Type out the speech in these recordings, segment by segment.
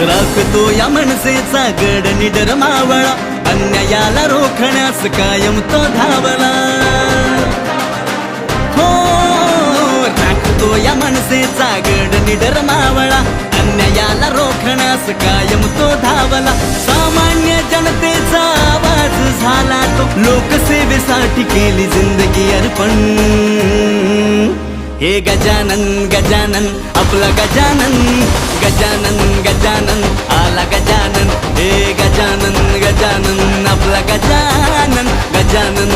राखतो या मनसेचा गड निडर मावळा. अन्यायाला रोखण्यास कायम तो धावला. हो राखतो या मनसेचा गड निडर मावळा. अन्यायाला रोखण्यास कायम तो धावला. सामान्य जनतेचा आवाज झाला तो. लोकसेवेसाठी केली जिंदगी अर्पण. हे गजानन गजानन आपला गजानन गजानन गजानन आला गजानन हे गजानन गजानन आपला गजानन गजानन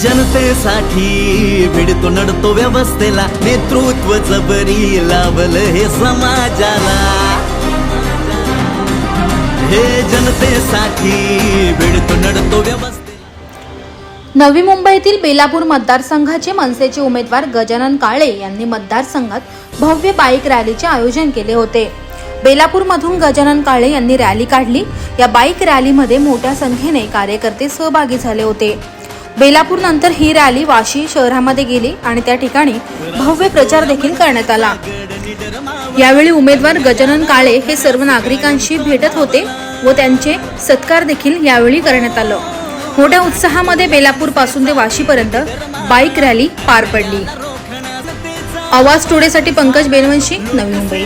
जनतेसाठी भिडतो नडतो व्यवस्थेला. नेतृत्व जबरी लावलं हे समाजाला. हे जनतेसाठी भिडतो नडतो व्यवस्थेला. नवी मुंबईतील बेलापूर मतदारसंघाचे मनसेचे उमेदवार गजानन काळे यांनी मतदारसंघात भव्य बाईक रॅलीचे आयोजन केले होते. बेलापूरमधून गजानन काळे यांनी रॅली काढली. या बाईक रॅलीमध्ये मोठ्या संख्येने कार्यकर्ते सहभागी झाले होते. बेलापूर नंतर ही रॅली वाशी शहरामध्ये गेली आणि त्या ठिकाणी भव्य प्रचार देखील करण्यात आला. यावेळी उमेदवार गजानन काळे हे सर्व नागरिकांशी भेटत होते व त्यांचे सत्कार देखील यावेळी करण्यात आलं. मोठ्या उत्साहामध्ये बेलापूरपासून ते वाशीपर्यंत बाईक रॅली पार पडली. आवाज टुडेसाठी पंकज बेनवंशी नवी मुंबई.